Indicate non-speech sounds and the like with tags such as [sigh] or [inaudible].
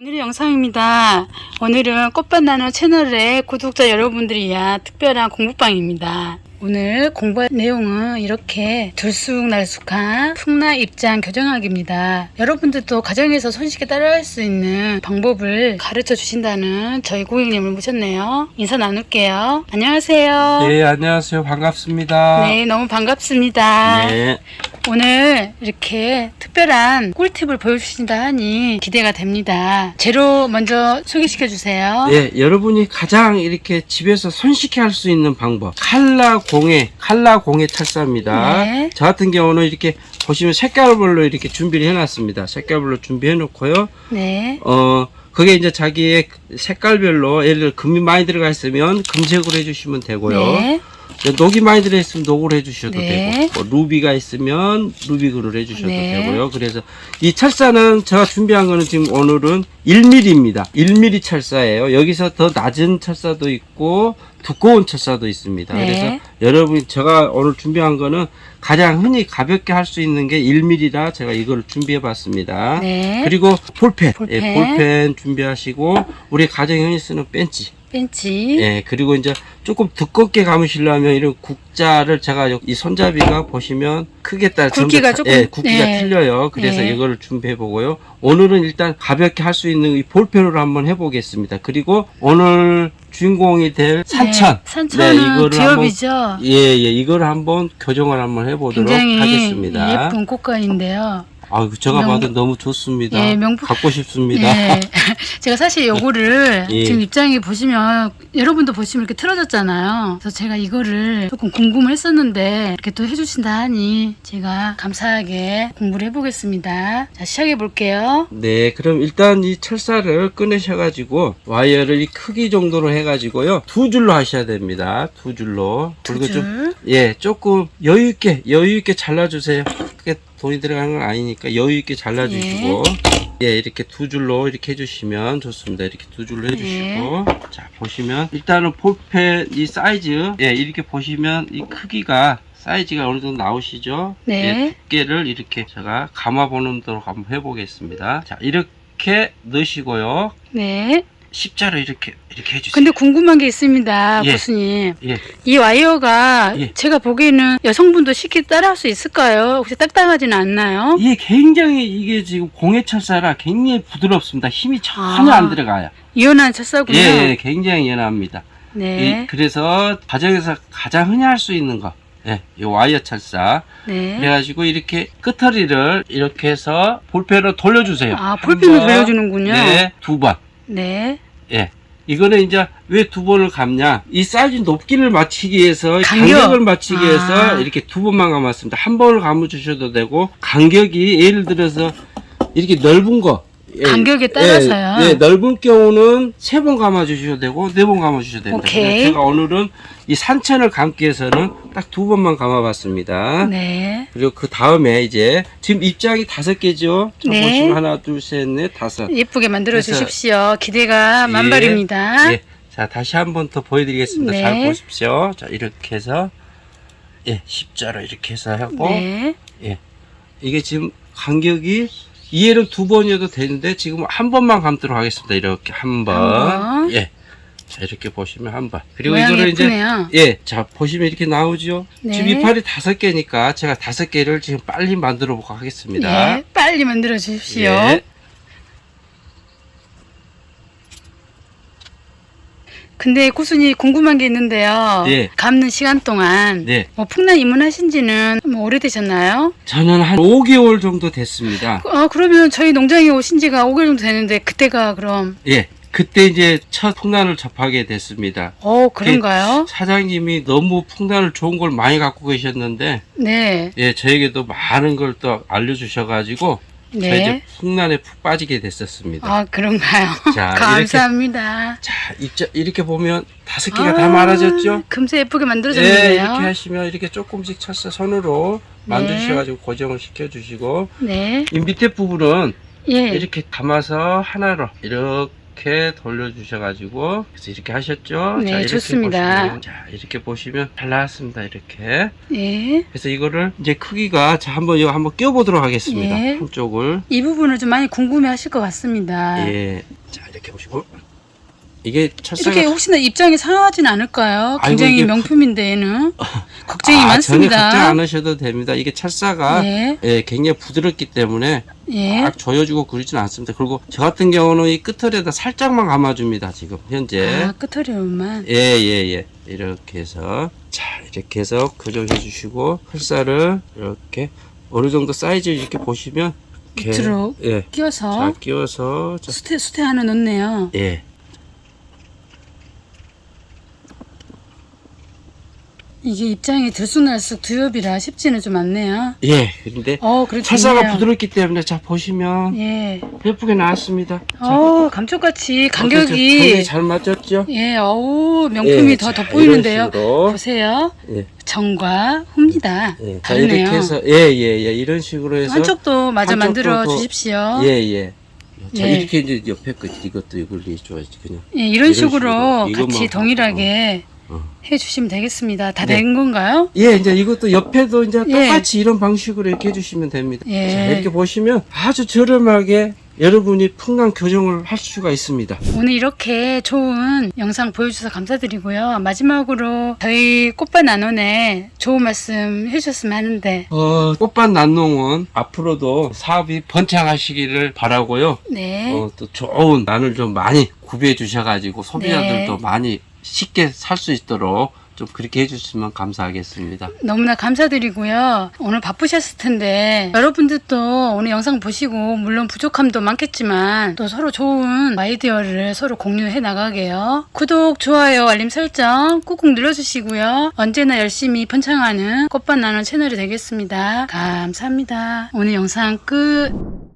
오늘의 영상입니다. 오늘은 꽃밭 나누 채널의 구독자 여러분들이 위한 특별한 공부방입니다. 오늘 공부할 내용은 이렇게 들쑥날쑥한 풍나 입장 교정하기입니다. 여러분들도 가정에서 손쉽게 따라할 수 있는 방법을 가르쳐 주신다는 저희 고객님을 모셨네요. 인사 나눌게요. 안녕하세요. 네, 안녕하세요. 반갑습니다. 네, 너무 반갑습니다. 네. 오늘 이렇게 특별한 꿀팁을 보여주신다 하니 기대가 됩니다. 재료 먼저 소개시켜 주세요. 예, 여러분이 가장 이렇게 집에서 손쉽게 할 수 있는 방법. 칼라 공예, 칼라 공예 찰사입니다. 네. 저 같은 경우는 이렇게 보시면 색깔별로 이렇게 준비를 해놨습니다. 색깔별로 준비해 놓고요. 네. 어, 그게 이제 자기의 색깔별로 예를 들어 금이 많이 들어가 있으면 금색으로 해주시면 되고요. 네. 녹이 많이 들어있으면 녹으로 해주셔도 네. 되고 뭐 루비가 있으면 루비그로 해주셔도 네. 되고요. 그래서 이 찰사는 제가 준비한 거는 지금 오늘은 1mm입니다. 1mm 찰사예요. 여기서 더 낮은 찰사도 있고 두꺼운 찰사도 있습니다. 네. 그래서 여러분이 제가 오늘 준비한 거는 가장 흔히 가볍게 할 수 있는 게 1mm라 제가 이걸 준비해 봤습니다. 네. 그리고 볼펜, 볼펜. 예, 볼펜 준비하시고 우리 가정에 흔히 쓰는 벤치 벤치. 예, 그리고 이제 조금 두껍게 감으시려면 이런 국자를 제가 여- 이 손잡이가 보시면 크게 따라 굵기가 다- 조금, 예, 굵기가 네. 틀려요. 그래서 네. 이거를 준비해 보고요. 오늘은 일단 가볍게 할 수 있는 이 볼펜으로 한번 해 보겠습니다. 그리고 오늘 주인공이 될 산천. 네. 산천은 이거를 디업이죠. 한번, 예, 예, 이거를 한번 교정을 한번 해 보도록 하겠습니다. 예쁜 꽃가인데요. 아, 제가 명- 봐도 너무 좋습니다. 예, 명품- 갖고 싶습니다. 네. [laughs] 제가 사실 요거를 [laughs] 예. 지금 입장에 보시면 여러분도 보시면 이렇게 틀어졌잖아요. 그래서 제가 이거를 조금 궁금했었는데 이렇게 또 해주신다 하니 제가 감사하게 공부를 해보겠습니다. 자, 시작해 볼게요. 네, 그럼 일단 이 철사를 꺼내셔가지고 와이어를 이 크기 정도로 해가지고요 두 줄로 하셔야 됩니다. 두 줄로. 두 그리고 좀 줄. 예, 조금 여유 있게 여유 있게 잘라주세요. 크게 돈이 들어가는 건 아니니까 여유 있게 잘라주시고 예, 이렇게 두 줄로 이렇게 해주시면 좋습니다. 이렇게 두 줄로 해주시고 자 보시면 일단은 볼펜 이 사이즈 예, 이렇게 보시면 이 크기가 사이즈가 어느 정도 나오시죠? 네. 예, 두께를 이렇게 제가 감아보는 도록 한번 해보겠습니다. 자, 이렇게 넣으시고요. 네. 십자로 이렇게 이렇게 해주세요. 근데 궁금한 게 있습니다, 예. 교수님. 예, 이 와이어가 예. 제가 보기에는 여성분도 쉽게 따라할 수 있을까요? 혹시 딱딱하지는 않나요? 이게 굉장히 이게 지금 공예철사라 굉장히 부드럽습니다. 힘이 전혀 아. 안 들어가요. 이온한 찰사군요. 예, 예, 굉장히 연합니다. 네. 이, 그래서 가정에서 가장 흔히 할 수 있는 거, 예, 이 와이어 철사. 네. 그래가지고 이렇게 끝터리를 이렇게 해서 볼펜으로 돌려주세요. 아, 한 볼펜을 번, 돌려주는군요. 네, 두 번. 네. 예. 이거는 이제 왜 두 번을 감냐? 이 사이즈 높이를 맞추기 위해서 간격. 간격을 맞추기 위해서 아. 이렇게 두 번만 감았습니다. 한 번을 감아 주셔도 되고 간격이 예를 들어서 이렇게 넓은 거 예, 간격에 따라서요? 예, 예, 넓은 경우는 세 번 감아 주셔도 되고 네 번 감아 주셔도 됩니다. 오케이. 제가 오늘은 이 산천을 감기 위해서는 딱 두 번만 감아 봤습니다. 네. 그리고 그 다음에 이제 지금 입장이 다섯 개죠. 저 네. 보시면 하나, 둘, 셋, 넷, 다섯. 예쁘게 만들어 주십시오. 기대가 만발입니다. 예. 자, 다시 한 번 더 보여 드리겠습니다. 네. 잘 보십시오. 자, 이렇게 해서, 예, 십자로 이렇게 해서 하고, 네. 예. 이게 지금 간격이, 이해는 두 번이어도 되는데, 지금 한 번만 감도록 하겠습니다. 이렇게 한 번. 한 번. 예. 자, 이렇게 보시면 한 번. 그리고 모양이 이거를 이제, 예쁘네요. 예, 자, 보시면 이렇게 나오죠? 네. 지금 이파리 다섯 개니까, 제가 다섯 개를 지금 빨리 만들어 보고 하겠습니다. 예, 빨리 만들어 주십시오. 예. 근데 고순이 궁금한 게 있는데요. 예. 감는 시간 동안 네. 뭐 풍란 입문하신 지는 뭐 오래되셨나요? 저는 한 5개월 정도 됐습니다. 아, 그러면 저희 농장에 오신 지가 5개월 정도 되는데 그때가 그럼 예. 그때 이제 첫 풍란을 접하게 됐습니다. 어, 그런가요? 사장님이 너무 풍란을 좋은 걸 많이 갖고 계셨는데, 네. 예, 저에게도 많은 걸 또 알려주셔가지고, 저 네. 이제 풍란에 푹 빠지게 됐었습니다. 아, 그런가요? [laughs] 자, 감사합니다. 자, 입자, 이렇게 보면 다섯 개가 다 말아졌죠? 금세 예쁘게 예, 만들어졌는데요. 이렇게 하시면 이렇게 조금씩 찰서 손으로 만드셔가지고 고정을 시켜주시고, 네. 이 밑에 부분은 예. 이렇게 감아서 하나로 이렇게 이렇게 돌려주셔가지고 그래서 이렇게 하셨죠? 네, 자, 이렇게 좋습니다. 보시면, 자 이렇게 보시면 잘 나왔습니다. 이렇게 예. 그래서 이거를 이제 크기가 자 한번 이거 한번 끼워보도록 하겠습니다. 예. 한쪽을 이 부분을 좀 많이 궁금해 하실 것 같습니다. 예. 자 이렇게 보시고 이게 철사가 이렇게 혹시나 입장이 상하진 않을까요? 아이고, 굉장히 이게 명품인데 얘는 [laughs] 걱정이 아, 많습니다. 전혀 걱정 안 하셔도 됩니다. 이게 찰사가 예. 예, 굉장히 부드럽기 때문에 예. 막 조여주고 그러지는 않습니다. 그리고 저 같은 경우는 이 끝털에다 살짝만 감아줍니다. 지금 현재. 아, 끝허리만. 예, 예, 예. 이렇게 해서 자 이렇게 해서 교정해 주시고 펄사를 이렇게 어느 정도 사이즈 이렇게 보시면 이렇게 밑으로 예. 끼워서 자 끼워서 자, 수태 수태 하나 넣네요. 예. 이게 입장이 들쑥날쑥 두엽이라 쉽지는 좀 않네요. 예. 근데 어, 그렇게 있네요. 부드럽기 때문에 자 보시면 예. 예쁘게 나왔습니다. 자, 어, 감쪽같이 어떠세요? 간격이 간격이 잘 맞췄죠? 예, 어우, 명품이 예, 더 자, 돋보이는데요. 보세요. 예. 정과 후입니다. 예. 자 다르네요. 이렇게 해서 예예 예 이런 식으로 해서 한쪽도 마저 한쪽도 만들어 더- 주십시오. 예, 예. 자, 예. 이렇게 이제 옆에 거 이것도 이걸 해줘야지 그냥. 예, 이런 이런 식으로 식으로. 같이 동일하게 어. 해주시면 되겠습니다. 다 네. 된 건가요? 예, 이제 이것도 옆에도 이제 예. 똑같이 이런 방식으로 이렇게 해주시면 됩니다. 예. 자, 이렇게 보시면 아주 저렴하게 여러분이 풍랑 교정을 할 수가 있습니다. 오늘 이렇게 좋은 영상 보여주셔서 감사드리고요. 마지막으로 저희 꽃밭 나눔에 좋은 말씀 해주셨으면 하는데, 어, 꽃밭 난농은 앞으로도 사업이 번창하시기를 바라고요. 네. 어, 또 좋은 난을 좀 많이 구비해 주셔가지고 소비자들도 네. 많이 쉽게 살 수 있도록 좀 그렇게 해주시면 감사하겠습니다. 너무나 감사드리고요. 오늘 바쁘셨을 텐데 여러분들도 오늘 영상 보시고 물론 부족함도 많겠지만 또 서로 좋은 아이디어를 서로 공유해 나가게요. 구독, 좋아요, 알림 설정 꾹꾹 눌러주시고요. 언제나 열심히 번창하는 꽃밭 나눔 채널이 되겠습니다. 감사합니다. 오늘 영상 끝.